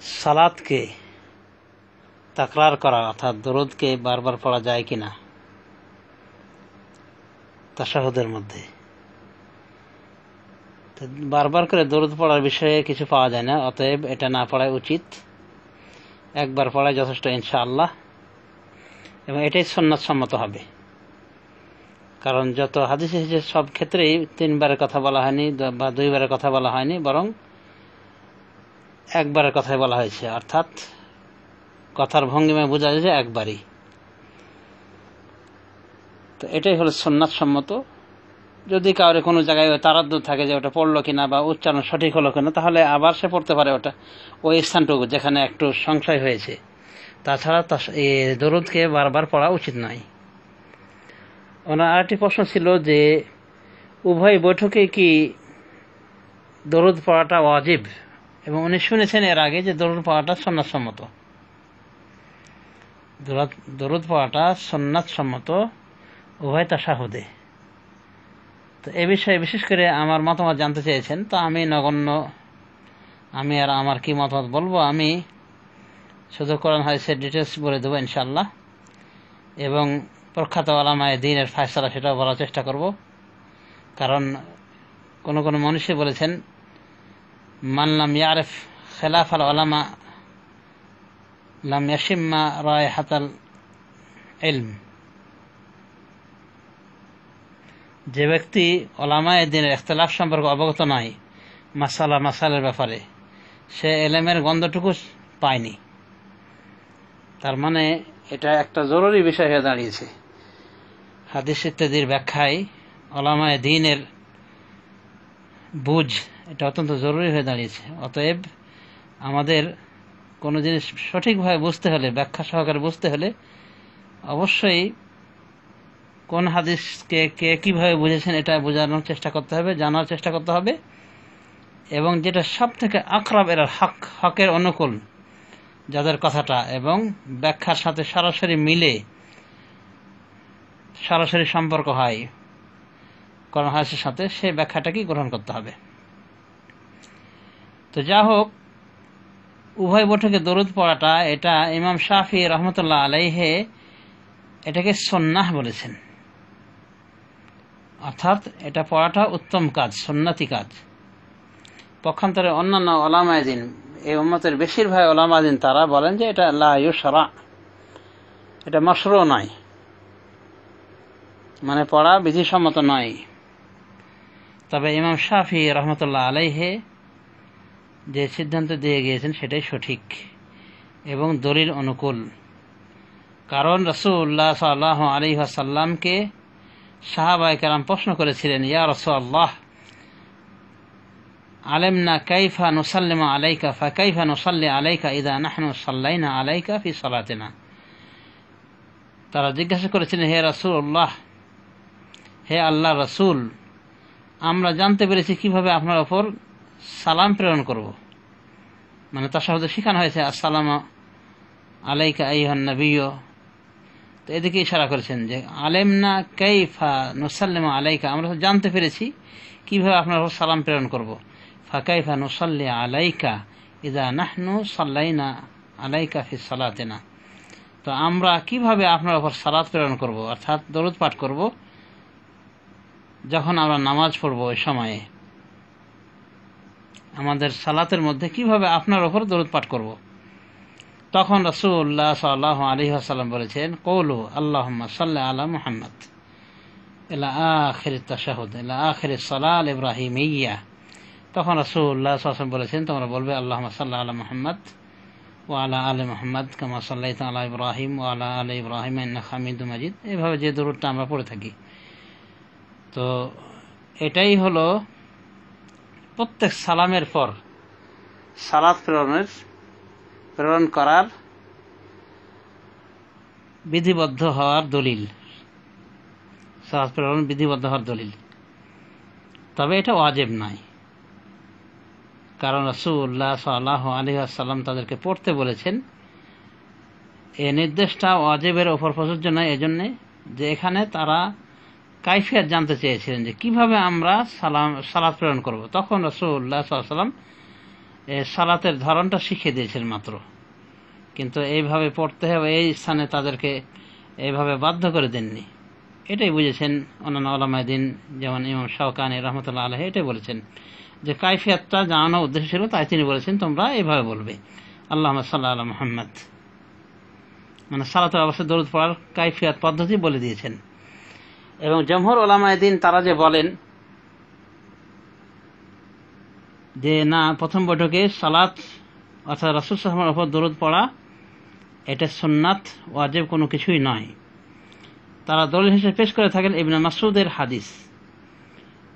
সালাদকে তাকরার করা, অর্থাৎ দরুদকে বারবার পড়া যায় কিনা? তাসাহুদের মধ্যে। বারবার করে দরুদ পড়ার বিষয়ে কিছু পাওয়া যায় না, অতএব এটা না পড়াই উচিত। একবার পড়াই যথেষ্ট, ইনশাআল্লাহ। এবং এটাই সন্ন্যাত সম্মত হবে। কারণ যত হাদিস সব ক্ষেত্রেই তিনবারের কথা বলা হয়নি বা দুইবারের কথা বলা হয়নি, বরং একবারের কথাই বলা হয়েছে, অর্থাৎ কথার ভঙ্গিমায় বোঝা যায় যে একবারই। তো এটাই হলো সন্ন্যাত সম্মত। যদি কাউরে কোনো জায়গায় তারাদ্দ থাকে যে ওটা পড়ল কিনা বা উচ্চারণ সঠিক হলো কিনা, তাহলে আবার সে পড়তে পারে ওটা, ওই স্থানটুকু যেখানে একটু সংশয় হয়েছে। তাছাড়া এই দরুদকে বারবার পড়া উচিত নয়। ওনার আরেকটি প্রশ্ন ছিল যে, উভয় বৈঠকে কি দরুদ পড়াটা ওয়াজিব? এবং উনি শুনেছেন এর আগে যে দরুদ পড়াটা সন্ন্যাসম্মত দরুদ পড়াটা সন্ন্যাসম্মত উভয় তাসাহুদে তো এ বিষয়ে বিশেষ করে আমার মতামত জানতে চেয়েছেন, তো আমি নগণ্য, আমি আর আমার কি মতামত বলব, আমি শুধু কোরআন হাদিসের ডিটেলস বলে দেবো ইনশাল্লাহ এবং প্রখ্যাত আলামায় দিনের ফায়সালা সেটাও বলার চেষ্টা করব। কারণ কোনো কোনো মনীষী বলেছেন মানলাম ইয়ারেফ খেলাফ আল আলামা লাম ইয়াসিম্মা রায় হাতাল এলম যে ব্যক্তি ওলামায় দিনের এখতলাফ সম্পর্কে অবগত নয় মাসালা মাসালের ব্যাপারে, সে এলেমের গন্ধটুকু পায়নি। তার মানে এটা একটা জরুরি বিষয় হয়ে দাঁড়িয়েছে। হাদিস ইত্যাদির ব্যাখ্যায় ওলামায় দিনের বুঝ এটা অত্যন্ত জরুরি হয়ে দাঁড়িয়েছে। অতএব আমাদের কোনো জিনিস সঠিকভাবে বুঝতে হলে, ব্যাখ্যা সহকারে বুঝতে হলে অবশ্যই কোন হাদিসকে কে কীভাবে বুঝেছেন এটা বোঝানোর চেষ্টা করতে হবে, জানার চেষ্টা করতে হবে এবং যেটা সব থেকে আখরাব এর হক, হকের অনুকূল যাদের কথাটা এবং ব্যাখ্যার সাথে সরাসরি মিলে সরাসরি সম্পর্ক হয় কোন হাদিসের সাথে, সেই ব্যাখ্যাটাকেই গ্রহণ করতে হবে। তো যা হোক, উভয় বৈঠকে দরুদ পড়াটা, এটা ইমাম শাফি রহমতুল্লাহ আলাইহে এটাকে সন্ন্যাহ বলেছেন। অর্থাৎ এটা পড়াটা উত্তম কাজ সন্ন্যাতি কাজ। পক্ষান্তরে অন্যান্য ওলামায়দিন এই উম্মতের বেশিরভাগ ওলামাদিন তারা বলেন যে এটা আল্লাহ সারা এটা মশরও নয়। মানে পড়া বিধিসম্মত নয়। তবে ইমাম শাফি রহমতুল্লাহ আলাইহে যে সিদ্ধান্ত দিয়ে গিয়েছেন সেটাই সঠিক এবং দলিল অনুকূল। কারণ রসুল্লাহ সাল্লাহ আলী সাল্লামকে সাহাবাই কালাম প্রশ্ন করেছিলেন, ইয়া রসুল্লাহ আলেমনা কাইফা নুসাল্লিমা আলাইকা, ফা কাইফা নুসাল্লি আলাইকা ইদা নাহনু সাল্লাইনা আলাইকা ফি সালাতেনা? তারা জিজ্ঞাসা করেছিলেন, হে রসুল্লাহ হে আল্লাহ রসুল, আমরা জানতে পেরেছি কীভাবে আপনার ওপর সালাম প্রেরণ করব। মানে তার সাথে শেখানো হয়েছে, আসসালাম আলাইকা আইহান নবীয় তো এদিকে ইশারা করেছেন যে আলেম না কাইফা নুসাল্লিমা আলাইকা। আমরা জানতে পেরেছি কীভাবে আপনার সালাম প্রেরণ করব। ফাকাইফা নুসাল্লি আলাইকা ইদা নাহনু সাল্লাইনা আলাইকা ফি সালাতেনা। তো আমরা কীভাবে আপনার ওপর সালাত প্রেরণ করব, অর্থাৎ দরুদ পাঠ করব, যখন আমরা নামাজ পড়ব ওই সময়ে। আমাদের সালাতের মধ্যে কীভাবে আপনার ওপর দরুদ পাঠ করব? তখন রসুল্লাহ সাল্লাহ আলী আসাল্লাম বলেছেন, কৌলু আল্লাহ সাল্লাহ আলা মুহাম্মদ। এলা আখির তাশাহুদ এলা আখির সালাল ইব্রাহিম ইয়া তখন রসুল্লাহ সাল্লাম বলেছেন, তোমরা বলবে আল্লাহ সাল্লাহ আলা মুহাম্মদ ও আলা আলী মোহাম্মদ কামা সাল্লাহ আলা ইব্রাহিম ও আলা আলী ইব্রাহিম হামিদু মাজিদ। এভাবে যে দরুদটা আমরা পড়ে থাকি। তো এটাই হলো প্রত্যেক সালামের পর। সালাদ প্রেরণের প্রেরণ করার বিধিবদ্ধ হওয়ার দলিল। সালাদ প্রেরণ বিধিবদ্ধ হওয়ার দলিল। তবে এটা ওয়াজেব নয়। কারণ রসুল্লাহ সাল্লাহ আলী আসাল্লাম তাদেরকে পড়তে বলেছেন এ নির্দেশটা ওয়াজেবের ওপর প্রযোজ্য নয়। এজন্যে যে এখানে তারা কাইফিয়াত জানতে চেয়েছিলেন যে কীভাবে আমরা সালাম, সালাত প্রেরণ করব। তখন রসুল্লাহ সাল্লাম সালাতের ধরনটা শিখিয়ে দিয়েছিলেন মাত্র। কিন্তু এইভাবে পড়তে হবে, এই স্থানে তাদেরকে এইভাবে বাধ্য করে দেননি। এটাই বুঝেছেন অন্যান্য আলামায় দিন, যেমন ইমাম শাহকানি রহমতুল্লাহ আলহ এটাই বলেছেন যে কাইফিয়াতটা জানানোর উদ্দেশ্য ছিল, তাই তিনি বলেছেন, তোমরা এইভাবে বলবে। আল্লাহ সাল্লাহ আল্লাহ মোহাম্মদ। মানে সালাতের অবস্থায় দরুদ পড়ার কাইফিয়াত পদ্ধতি বলে দিয়েছেন। এবং জমহর ওলামায় দিন তারা যে বলেন যে না, প্রথম বৈঠকে সালাত অর্থাৎ রাসুল সাহমার ওপর দরুদ পড়া, এটা সুন্নাত, ওয়াজেব কোনো কিছুই নয়। তারা দলিল হিসেবে পেশ করে থাকেন ইবনা মাসুদের হাদিস।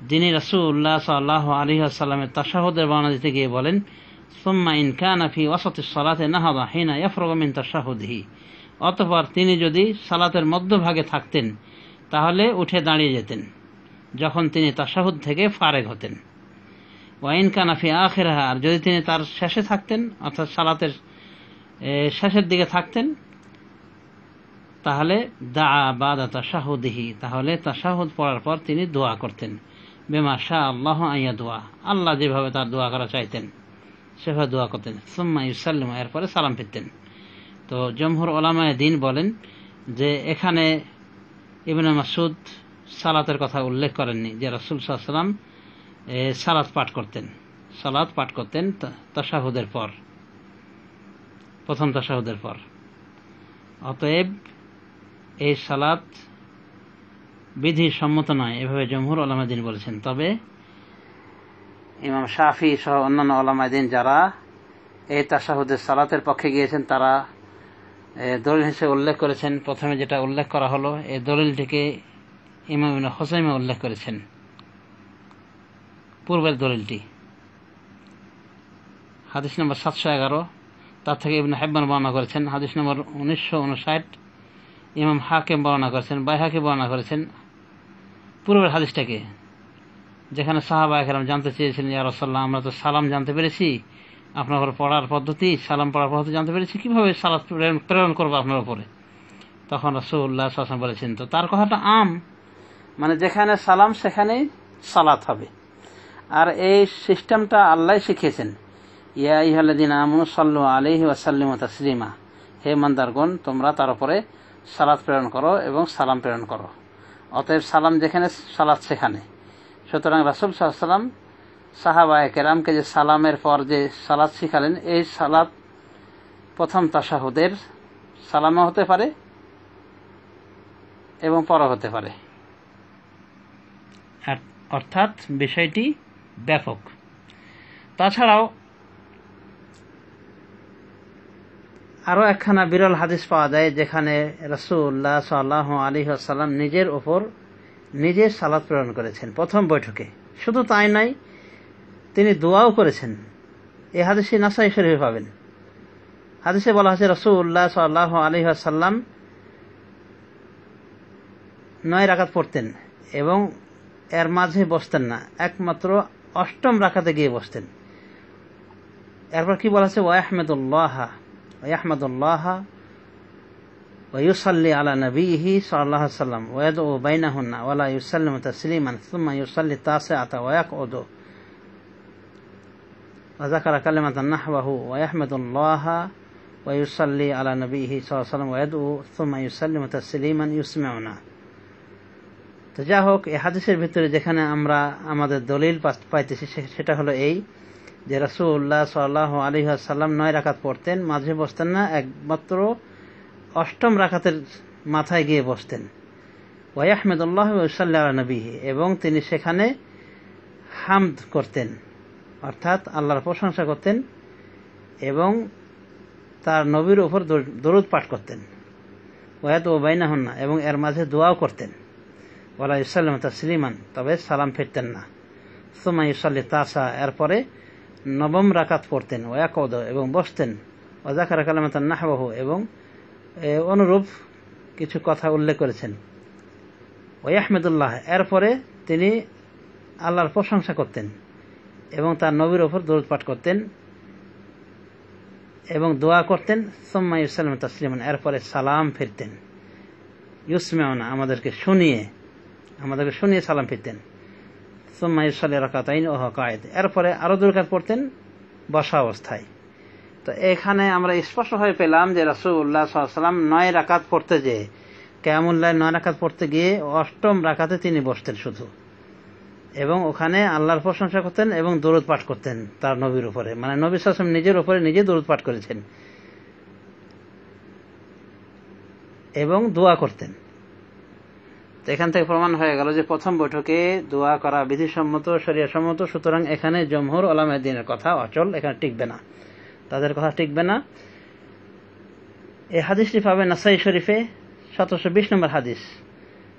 যিনি রাসুল্লাহ সাল্লাহ আলী আসাল্লামের তাসাহুদের বর্ণনা দিতে গিয়ে বলেন, সোম্মা ইন কানাফি ওয়াসতি সালাতে নাহাদা হিনা ইয়াফরগমিন তাসাহুদহি অতপর তিনি যদি সালাতের মধ্যভাগে থাকতেন তাহলে উঠে দাঁড়িয়ে যেতেন, যখন তিনি তাসাহুদ থেকে ফারেক হতেন। ওয়াইন কানাফি আখেরাহা, আর যদি তিনি তার শেষে থাকতেন, অর্থাৎ সালাতের শেষের দিকে থাকতেন, তাহলে দা বা বাদা তাসাহুদিহি তাহলে তাসাহুদ পড়ার পর তিনি দোয়া করতেন। বেমা শাহ আল্লাহ আইয়া দোয়া আল্লাহ যেভাবে তার দোয়া করা চাইতেন, সেভাবে দোয়া করতেন। সুম্মা ইউসাল্লিম, এরপরে সালাম ফিরতেন। তো জমহুর ওলামায় দিন বলেন যে, এখানে ইবনে মাসুদ সালাতের কথা উল্লেখ করেননি যে রসুল সাল্লাম সালাত পাঠ করতেন। সালাত পাঠ করতেন তাসাহুদের পর। প্রথম তাসাহুদের পর। অতএব এই সালাত বিধি সম্মত নয়, এভাবে জমহুর আলামাদিন বলেছেন। তবে ইমাম শাফি সহ অন্যান্য আলামাদিন যারা এই তাসাহুদের সালাতের পক্ষে গিয়েছেন, তারা দলিল হিসেবে উল্লেখ করেছেন। প্রথমে যেটা উল্লেখ করা হলো এই দলিলটিকে ইমাম হোসাইমা উল্লেখ করেছেন। পূর্বের দলিলটি। হাদিস নম্বর সাতশো এগারো। তার থেকে ইবনে হেব্বান বর্ণনা করেছেন। হাদিস নম্বর উনিশশো উনষাট। ইমাম হাকিম বর্ণনা করেছেন, বাইহাকি বর্ণনা করেছেন। পূর্বের হাদিসটাকে, যেখানে সাহাবা একরাম জানতে চেয়েছিলেন, ইয়া রসাল্লাহ আমরা তো সালাম জানতে পেরেছি আপনার পড়ার পদ্ধতি, সালাম পড়ার পদ্ধতি জানতে পেরেছি, কীভাবে সালাদ প্রেরণ করব আপনার উপরে? তখন রসুল্লাহ সাসম বলেছেন, তো তার কথাটা আম মানে যেখানে সালাম সেখানে সালাত হবে। আর এই সিস্টেমটা আল্লাহ শিখিয়েছেন, ইয়া ইহাল্লাদিন আমু সাল্লু আলহি ওয়াসাল্লিম তসলিমা, হে মন্দারগণ, তোমরা তার উপরে সালাদ প্রেরণ করো এবং সালাম প্রেরণ করো। অতএব সালাম যেখানে সালাদ সেখানে। সুতরাং রাসুল সাল্লাম কেরামকে যে সালামের পর যে সালাদ শিখালেন, এই সালাদ প্রথম তাসাহুদের সালামও হতে পারে এবং পর হতে পারে। অর্থাৎ বিষয়টি ব্যাপক। তাছাড়াও আরও একখানা বিরল হাদিস পাওয়া যায়, যেখানে রসুল্লাহ সাল্লাহ আলী আসাল্লাম নিজের ওপর নিজের সালাদ প্রেরণ করেছেন প্রথম বৈঠকে। শুধু তাই নয় তিনি দোয়াও করেছেন এই হাদিসে নাসাই শরীফ পাবেন হাদিসে বলা হয়েছে রসুল্লাহ সাল্লাহ আলী আসাল্লাম নয় রাকাত পড়তেন এবং এর মাঝে বসতেন না একমাত্র অষ্টম রাখাতে গিয়ে বসতেন এরপর কি বলা আছে ওয়াহমেদুল্লাহ ওয়াহমদুল্লাহ ويصلي على نبيه صلى الله عليه وسلم ويدعو بينهن ولا يسلم تسليما ثم يصلي التاسعة ويقعد وذكر كلمة نحوه ويحمد الله ويصلي على نبيه صلى الله عليه وسلم ويدعو ثم يسلم تسليما يسمعنا তো যা হোক এই হাদিসের ভিতরে যেখানে আমরা আমাদের দলিল পাইতেছি সেটা হলো এই যে রাসুল্লাহ সাল্লাহ আলী সাল্লাম নয় রাখাত পড়তেন মাঝে বসতেন না একমাত্র অষ্টম রাখাতের মাথায় গিয়ে বসতেন ওয়াই আহমেদুল্লাহ সাল্লাহ নবীহি এবং তিনি সেখানে হামদ করতেন অর্থাৎ আল্লাহর প্রশংসা করতেন এবং তার নবীর উপর দরুদ পাঠ করতেন। ওয়াদ ও বাইনা হন না এবং এর মাঝে দোয়াও করতেন। ওলা ইসাল্লাম তাসলিমান, তবে সালাম ফিরতেন না। সোমা ইসাল্লি তাসা, এরপরে নবম রাকাত পড়তেন। ওয়াকদ এবং বসতেন। ওজাকার কালামাতান নাহবাহু এবং অনুরূপ কিছু কথা উল্লেখ করেছেন। ওই আহমেদুল্লাহ এরপরে তিনি আল্লাহর প্রশংসা করতেন। এবং তার নবীর ওপর দৌড় পাঠ করতেন এবং দোয়া করতেন, সোম্মা ইসলাম তসলিমান, এরপরে সালাম ফিরতেন। ইউসমেওনা আমাদেরকে শুনিয়ে আমাদেরকে শুনিয়ে সালাম ফিরতেন। সোম্মা ইসলে রাকাতাইন ওহ কায়েদ, এরপরে আরও দুরকাত পড়তেন বসা অবস্থায়। তো এখানে আমরা স্পষ্টভাবে পেলাম যে রাসুল্লাহ সাল্লাম নয় রাকাত পড়তে যে কেয়ামুল্লাহ নয় রাকাত পড়তে গিয়ে অষ্টম রাকাতে তিনি বসতেন শুধু। এবং ওখানে আল্লাহর প্রশংসা করতেন এবং দরুদ পাঠ করতেন তার নবীর উপরে। মানে নবী সাসম নিজের উপরে নিজে দরুদ পাঠ করেছেন। এবং দোয়া করতেন। তো এখান থেকে প্রমাণ হয়ে গেল যে প্রথম বৈঠকে দোয়া করা বিধিসম্মত, শরিয়াসম্মত, সুতরাং এখানে জমহুর দিনের কথা অচল, এখানে টিকবে না। তাদের কথা টিকবে না। এই হাদিসটি পাবে নাসাই শরীফে সতেরোশো বিশ নম্বর হাদিস।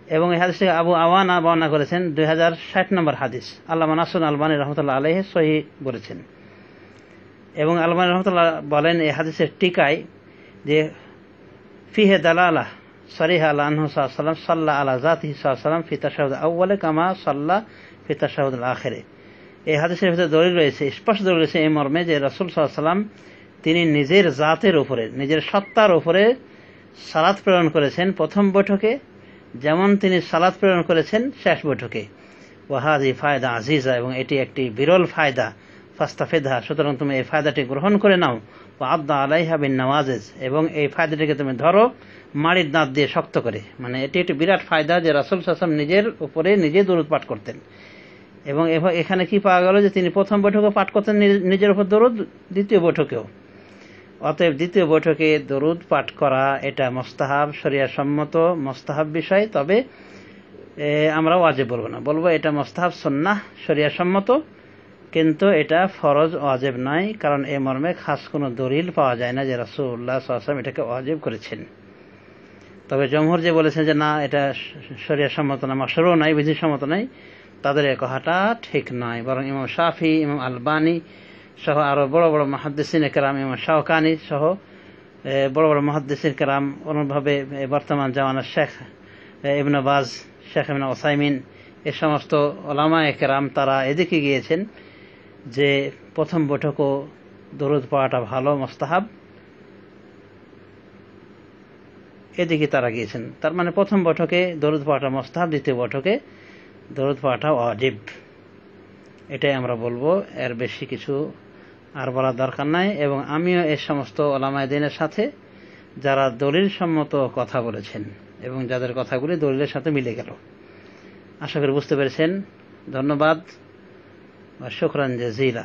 এবং এই হাদিসটি আবু আওয়ানা বর্ণনা করেছেন, দুই হাজার ষাট নম্বর হাদিস। আল্লাহ নাসুন আলবানী রহমতুল্লাহ আলহ সহি বলেছেন। এবং আলবানী রহমতুল্লাহ বলেন, এই হাদিসের টিকায় যে ফিহে দালালা সরিহা আল্লাহ সাল্লাম সাল্লাহ আলা জাতি সাল্লাম ফিতা শাহুদ আউ্বালে কামা সাল্লাহ ফিতা শাহুদ আখেরে। এই হাদিসের ভিতরে দলিল রয়েছে, স্পষ্ট দলিল রয়েছে এই মর্মে যে রসুল সাল্লাম তিনি নিজের জাতের উপরে, নিজের সত্তার উপরে সালাত প্রেরণ করেছেন প্রথম বৈঠকে। যেমন তিনি সালাদ প্রেরণ করেছেন শেষ বৈঠকে। ওয়াহাদি ফায়দা আজিজা এবং এটি একটি বিরল ফায়দা। ফাস্তাফেদা সুতরাং তুমি এই ফায়দাটি গ্রহণ করে নাও। ও আব্দা আলাইহা বিন নওয়াজেজ, এবং এই ফায়দাটিকে তুমি ধরো মাড়ির দাঁত দিয়ে শক্ত করে। মানে এটি একটি বিরাট ফায়দা যে রাসুল সাসম নিজের উপরে নিজে দরুদ পাঠ করতেন। এবং এখানে কি পাওয়া গেল যে তিনি প্রথম বৈঠকে পাঠ করতেন নিজের উপর দরুদ, দ্বিতীয় বৈঠকেও। অতএব দ্বিতীয় বৈঠকে দরুদ পাঠ করা এটা মোস্তাহাব শরিয়া সম্মত মোস্তাহাব বিষয়। তবে আমরা ওয়াজেব বলব না। বলব এটা মোস্তাহাব সন্না শরিয়া সম্মত, কিন্তু এটা ফরজ ওয়াজেব নয়, কারণ এ মর্মে খাস কোনো দলিল পাওয়া যায় না যে রাসুল্লাহ সাল্লাম এটাকে ওয়াজেব করেছেন। তবে জমহর যে বলেছেন যে, না, এটা শরিয়া সম্মত না মশরও নাই বিধি সম্মত নাই তাদের এ কথাটা ঠিক নয়। বরং ইমাম শাফি, ইমাম আলবানি সহ আরও বড় বড় মহাদ্দেসিন কেরাম ইমাম শাহকানি সহ বড় বড় মহাদ্দেসিন কেরাম অনুভাবে বর্তমান জামানার শেখ এ, ইবনে বাজ শেখ ইবনে ওসাইমিন এ সমস্ত ওলামা কেরাম তারা এদিকে গিয়েছেন যে প্রথম বৈঠকও দরুদ পাওয়াটা ভালো মোস্তাহাব। এদিকে তারা গিয়েছেন। তার মানে প্রথম বৈঠকে দরুদ পড়াটা মোস্তাহাব দ্বিতীয় বৈঠকে দরুদ পাওয়াটা অজিব এটাই আমরা বলব এর বেশি কিছু আর বলার দরকার নাই, এবং আমিও এ সমস্ত ওলামায় দিনের সাথে যারা দলিল সম্মত কথা বলেছেন এবং যাদের কথাগুলি দলিলের সাথে মিলে গেল। আশা করি বুঝতে পেরেছেন। ধন্যবাদ। শুক্রান জাজিলা।